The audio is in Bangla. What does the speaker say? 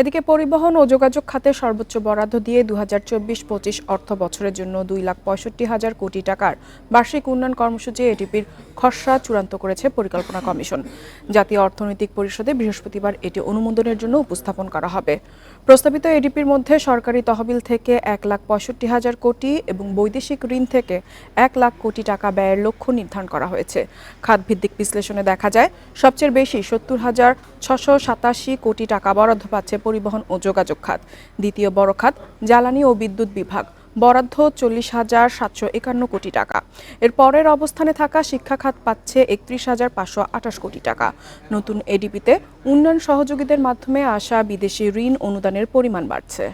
এদিকে পরিবহন ও যোগাযোগ খাতে সর্বোচ্চ বরাদ্দ দিয়ে দু হাজার চব্বিশ পঁচিশ অর্থ বছরের জন্য দুই লাখ পঁয়ষট্টি হাজার কোটি টাকার বার্ষিক উন্নয়ন কর্মসূচি এটিপির খসড়া চূড়ান্ত করেছে পরিকল্পনা কমিশন। জাতীয় অর্থনৈতিক পরিষদে বৃহস্পতিবার এটি অনুমোদনের জন্য উপস্থাপন করা হবে। প্রস্তাবিত এডিপির মধ্যে সরকারি তহবিল থেকে এক লাখ পঁয়ষট্টি হাজার কোটি এবং বৈদেশিক ঋণ থেকে এক লাখ কোটি টাকা ব্যয়ের লক্ষ্য নির্ধারণ করা হয়েছে। খাতভিত্তিক বিশ্লেষণে দেখা যায়, সবচেয়ে বেশি সত্তর হাজার ছশো সাতাশি কোটি টাকা বরাদ্দ পাচ্ছে পরিবহন ও যোগাযোগ খাত। দ্বিতীয় বড় খাত, জ্বালানি ও বিদ্যুৎ বিভাগ। বরাদ্দ চল্লিশ হাজার সাতশো একান্ন কোটি টাকা। এর পরের অবস্থানে থাকা শিক্ষা খাত পাচ্ছে একত্রিশ হাজার পাঁচশো আঠাশ কোটি টাকা। নতুন এডিপিতে উন্নয়ন সহযোগীদের মাধ্যমে আসা বিদেশি ঋণ অনুদানের পরিমাণ বাড়ছে।